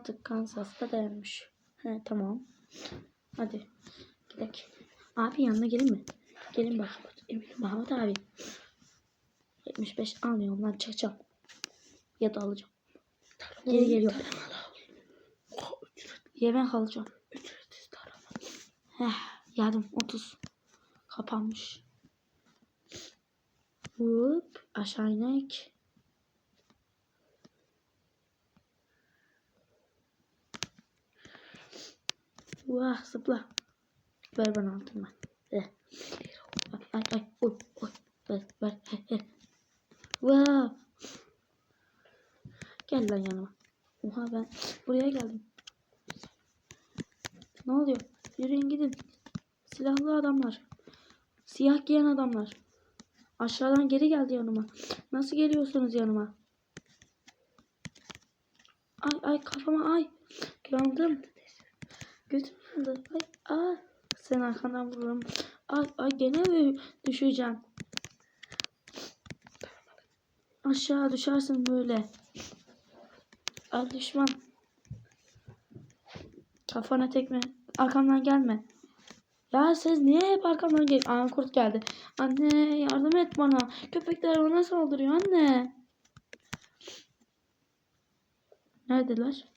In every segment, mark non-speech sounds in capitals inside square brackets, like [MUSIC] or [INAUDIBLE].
artık Kansas'ta dayanmış. He tamam. Hadi gidelim. Abi yanına gelin mi? Gelin bakayım. Emin Mahmut abi. 75 almıyorum lan çıkacağım. Ya da alacağım. Geri geliyor. Ya ben kalacağım. Heh, yardım 30. Kapanmış. Hop aşağı inek. Vah zıpla. Ver bana altın. Eh. Ay ay ay. Oy oy. Ver ver. He he. Vah. Gel lan yanıma. Oha ben buraya geldim. Ne oluyor? Yürüyün gidin. Silahlı adamlar. Siyah giyen adamlar. Aşağıdan geri geldi yanıma. Nasıl geliyorsunuz yanıma? Ay ay kafama ay. Yandım. Götüm yandı. Ay ay. Sen arkandan vururum. Ay gene mi düşeceğim? Aşağı düşersin böyle. Ay düşman. Kafana tekme. Arkamdan gelme. Ya siz niye hep arkamdan gel? Aa kurt geldi. Anne yardım et bana. Köpekler bana saldırıyor anne. Neredeler?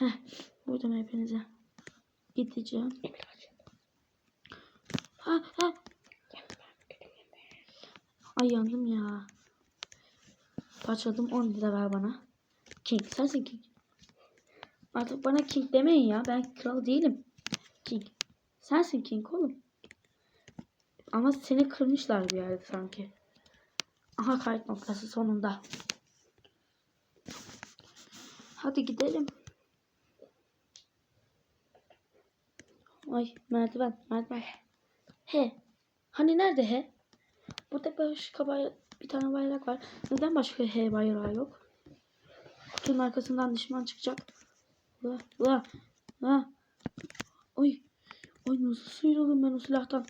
Heh, buydum hepinize. Gideceğim. Ha ha. Ay yandım ya. Parçaladım 10 lira ver bana. King sensin King. Artık bana King demeyin ya. Ben kral değilim. King. Sensin King oğlum. Ama seni kırmışlar bir yerde sanki. Aha kayıt noktası sonunda. Hadi gidelim. Ay merdiven merdiven. He. Hani nerede he? Burada başka bay bir tane bayrak var. Neden başka he bayrağı yok? Kutunun arkasından düşman çıkacak. La la la. Oy. Oy nasıl sıyrıldım ben o silahtan.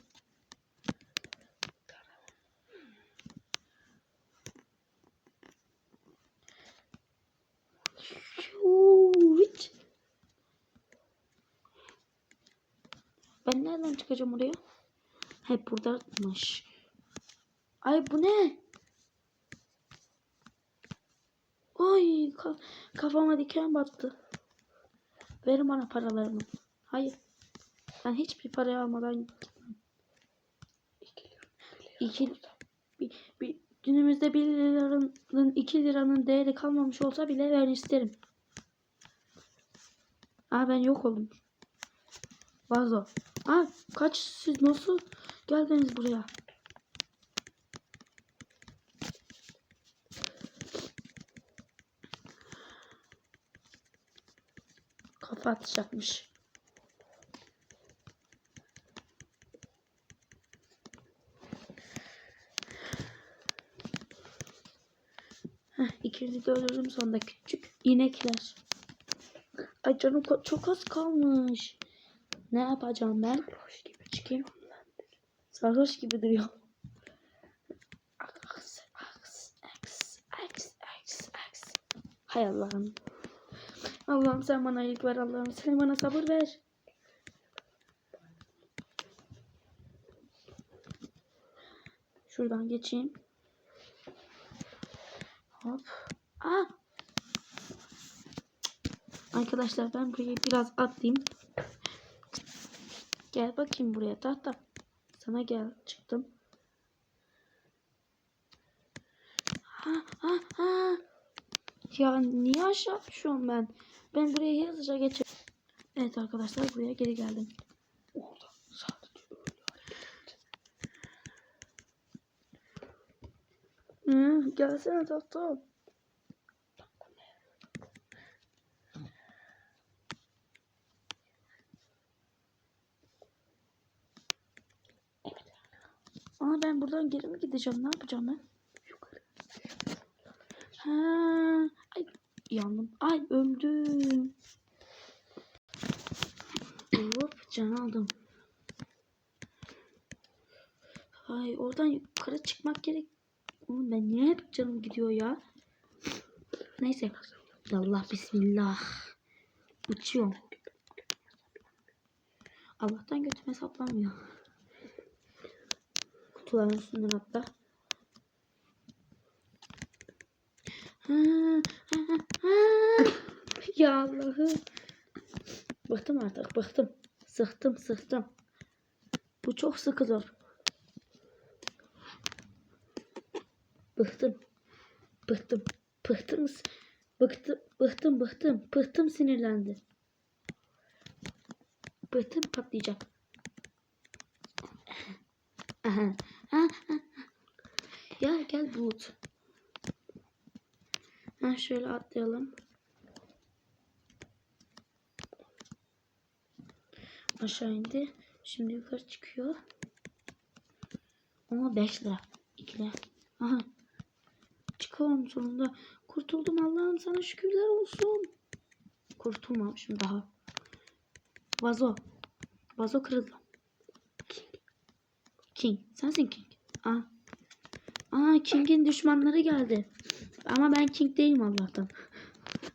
Ben nereden çıkacağım oraya? Hep buradaymış. Ay bu ne? Ay ka- kafama diken battı. Verin bana paralarımı. Hayır. Ben hiçbir parayı almadan gitmem. İki, bir, bir, günümüzde 1 liranın 2 liranın değeri kalmamış olsa bile ben isterim. Aa ben yok oldum. Vazo. Aa kaç siz nasıl geldiniz buraya? Kafa atacakmış. Heh, ikinizi de öldürdüm sonunda küçük inekler. Ay canım çok az kalmış. Ne yapacağım ben? Sarhoş gibi çıkayım. Sarhoş gibi duruyor. Aks, aks, aks, aks, aks, aks. Hay Allah'ım. Allah'ım sen bana iyilik ver Allah'ım. Sen bana sabır ver. Şuradan geçeyim. Hop. Aa! Arkadaşlar ben burayı biraz atlayayım. Gel bakayım buraya tahta. Sana gel çıktım. Ha ha ha. Ya niye aşağı düşüyorum ben? Ben buraya hızlıca geçeyim. Evet arkadaşlar buraya geri geldim. Orada gelsene tahta. Aa ben buradan geri mi gideceğim? Ne yapacağım ben? Ha, ay yandım. Ay öldüm. Hop can aldım. Ay oradan yukarı çıkmak gerek. Oğlum ben niye hep canım gidiyor ya? Neyse. Allah bismillah. Uçuyorum. Allah'tan götüme saplanmıyor. Kutuların üstünden atla. Ha, ha, ha, ha. ya Allah'ım. Bıktım artık bıktım. Sıktım sıktım. Bu çok sıkı zor. Bıktım. Bıktım. Bıktım. Bıktım. Bıktım. Bıktım. Bıktım sinirlendi. Bıktım patlayacak. Aha. Ya gel bulut. Ha şöyle atlayalım. Aşağı indi. Şimdi yukarı çıkıyor. Ama 5 lira. 2 lira. Aha. Çıkalım sonunda. Kurtuldum Allah'ım sana şükürler olsun. Kurtulmamışım daha. Vazo. Vazo kırıldı. King. Sensin King. Aa. Aa King'in düşmanları geldi. Ama ben King değilim Allah'tan.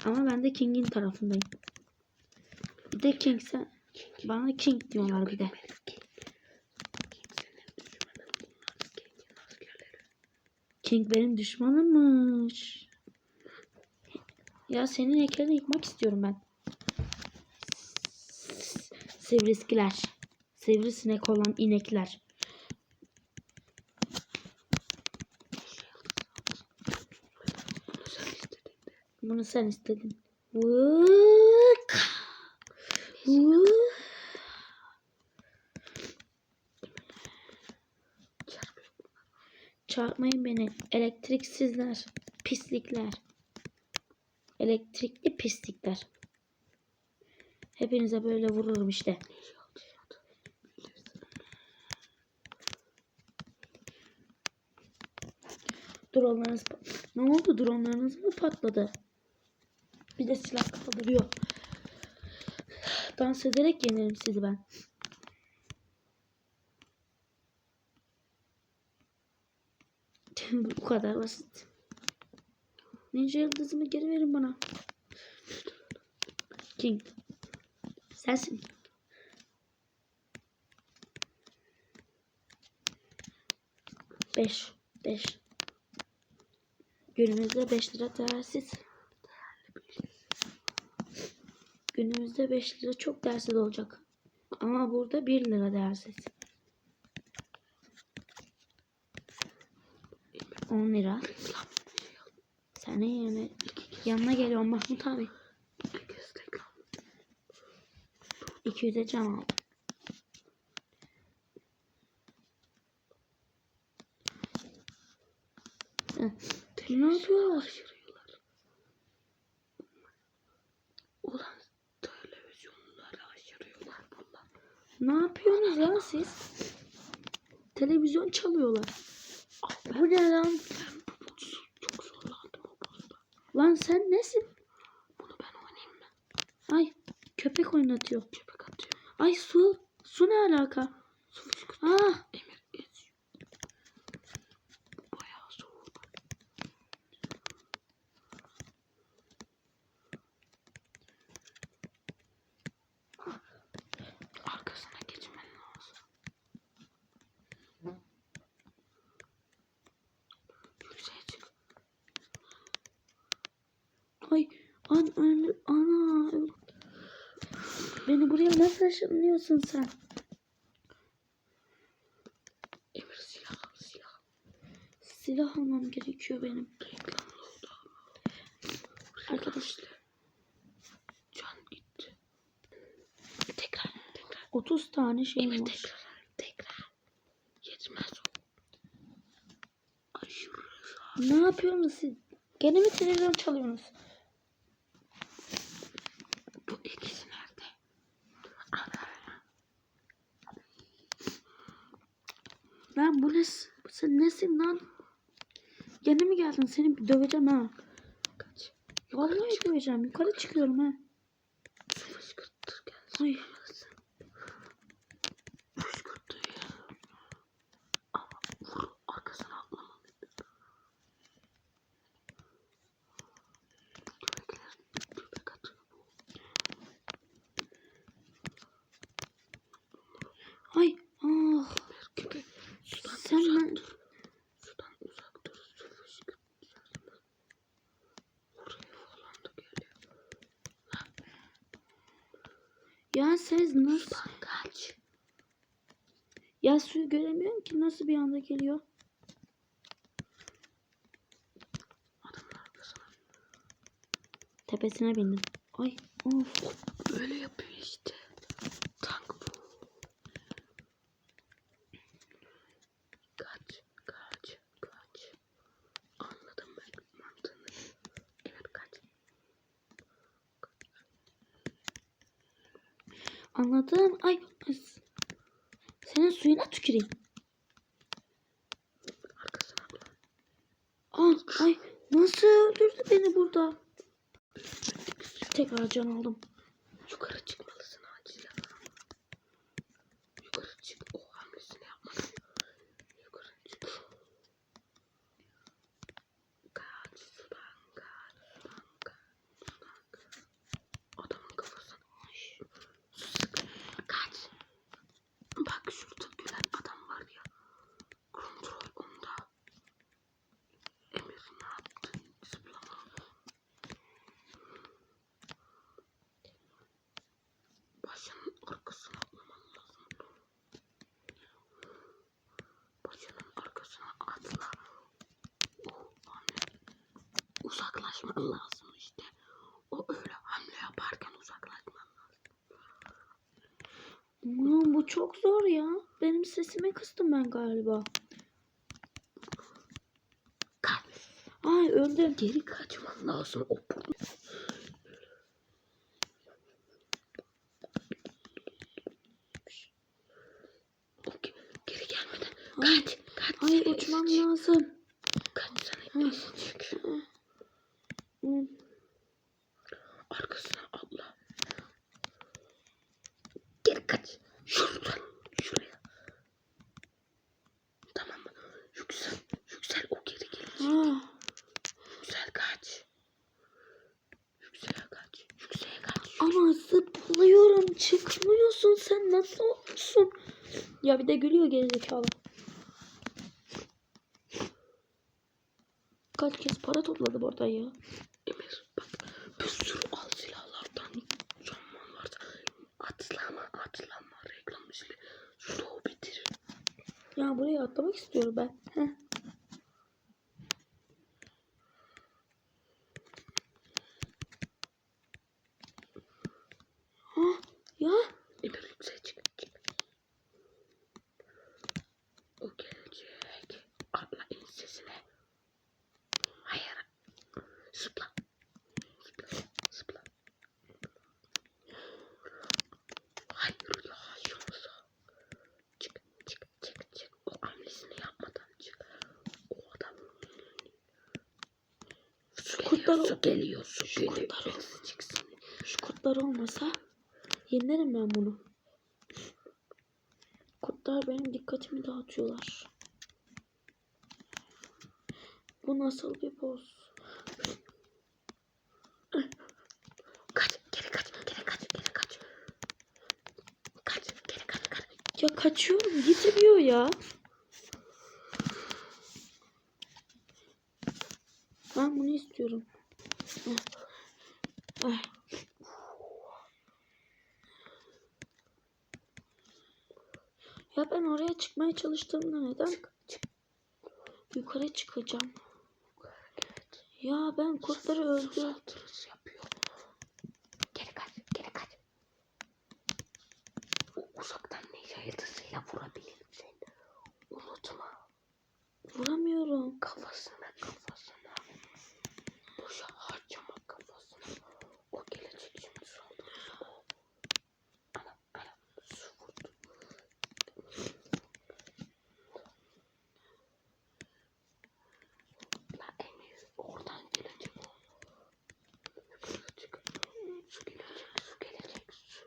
Ama ben de King'in tarafındayım. Bir de King sen. Bana King diyorlar bir de. King benim düşmanımmış. Ya senin heykelini yıkmak istiyorum ben. Sivriskiler. Sivrisinek olan inekler. Bunu sen istedin. Vık. Vık. Çarpmayın beni. Elektriksizler. Pislikler. Elektrikli pislikler. Hepinize böyle vururum işte. Dronlarınız ne oldu? Dronlarınız mı patladı? Bir de silah kaldırıyor. Dans ederek yenerim sizi ben. [LAUGHS] Bu kadar basit. Ninja yıldızımı geri verin bana. King. Sensin. Beş. Beş. Günümüzde beş lira değersiz. Günümüzde beş lira çok değersiz olacak. Ama burada bir lira değersiz. 10 lira. Senin yerine yanına geliyorum Mahmut abi. 200'e can aldım. Ne yapıyorlar? Ne yapıyorsunuz ya siz? Televizyon çalıyorlar. Bu ne lan? Çok zorlandım o. Lan sen nesin? Bunu ben oynayayım mı? Ay köpek oynatıyor. Köpek atıyor. Ay su. Su ne alaka? Su fışkırtıyor. Ah Emir geziyor. Bayağı soğuk. Arkasına geçmen lazım. Yükseğe çık. ay an an ana. Beni buraya nasıl ışınlıyorsun sen? Emir silah silah. Silah almam gerekiyor benim. Arkadaşlar Can gitti. Tekrar tekrar. 30 tane Emir var. tekrar tekrar. Yetmez o. Aşırı. Ne yapıyorsunuz siz? Gene mi televizyon çalıyorsunuz? geldin seni bir döveceğim ha. Kaç. Vallahi Kaç. döveceğim. Yukarı çıkıyorum ha. Fışkırttır gel. Ay. Fışkırttır ya. Ama. Ay ah. Sen ben Ya siz nasıl? Kaç. Ya suyu göremiyorum ki nasıl bir anda geliyor. Tepesine bindim. Ay of. Böyle yapıyor işte. Tank bu. Kaç, kaç, kaç. Anladım ben mantığını. Evet kaç. Anladım. Ay. as- Senin suyuna tüküreyim. Arkasına. Ay, nasıl öldürdü beni burada? Tekrar can aldım. Yukarı çıkmalısın acilen. Yukarı çık. O hamlesini yapmadan. Yukarı çık. Kaç sudan kaç. Sudan kaç. Sudan kaç. Adamın kafasına. Sık. Kaç. Bak şurada gülen adam var ya. Kontrol onda. Emir ne yaptı? Zıplama. Başının arkasına atlaman lazım. Başının arkasına atla. O hamle. Uzaklaşman lazım işte. O öyle hamle yaparken uzaklaşman lazım. Aman, bu çok zor ya. Benim sesimi kıstım ben galiba. Kaç. Ay öldüm. Geri kaçman lazım. O Kaç. Kaç. ay uçmam lazım. Kaç sana. Arkasına atla. Geri kaç. Şuradan. Şuraya. Tamam mı? Yüksel. Yüksel o geri gelecek. Yüksel kaç. Yüksel'e kaç. Yüksel'e kaç. ama zıplıyorum. Çıkmıyorsun sen nasıl olsun? Ya bir de gülüyor gerizekalı. Kaç kez para topladım oradan ya. Emir bak bir sürü al silahlardan canman varsa atlama atlama reklam ismi stoğu bitir. Ya buraya atlamak istiyorum ben. Heh. Ah, ya Emir yükseğe çık çık. O gelecek. Atla in sesine. Hayır. Zıpla. Zıpla. Zıpla. Hayır ya şansa. Çık çık çık çık. O hamlesini yapmadan çık. O adam. Su geliyor, Kurtlar- su geliyor, su Şu geliyor. kurtlar- çıksın. şu kurtlar olmasa yenerim ben bunu. Kurtlar benim dikkatimi dağıtıyorlar. Bu nasıl bir boz? Kaç, geri kaç, geri kaç, geri kaç. Kaç, geri kaç, kaç. Ya kaçıyorum gitmiyor ya. Ben bunu istiyorum. Ay. Ya ben oraya çıkmaya çalıştığımda neden yukarı çıkacağım? Ya ben kurtları Su öldür. saldırısı yapıyor. Geri kaç, geri kaç. O uzaktan ninja yıldızıyla vurabilirsin. Unutma. Vuramıyorum. Kafasına, kafasına. Boşa harcama kafasına. O gelecek şimdi saldırısı o. Ana, ana, su vurdu. La Emir, oradan gelecek o. Yukarı çık. Su gelecek, su gelecek, su.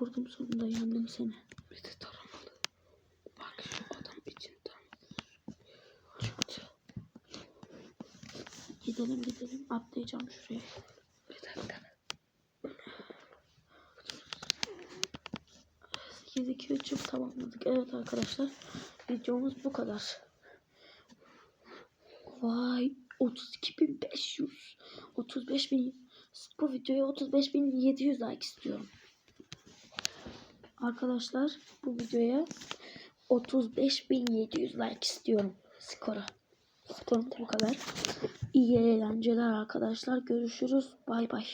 Vurdum sonunda yendim seni. Bir de taramalı. Bak şu adam içinden çıktı. Gidelim gidelim. Atlayacağım şuraya. Bir dakika. 8 2 3 tamamladık. Evet arkadaşlar. Videomuz bu kadar. Vay 32.500 35.000 bu videoya 35.700 like istiyorum. Arkadaşlar bu videoya 35.700 like istiyorum skora. Skorum bu kadar. İyi eğlenceler arkadaşlar. Görüşürüz. Bay bay.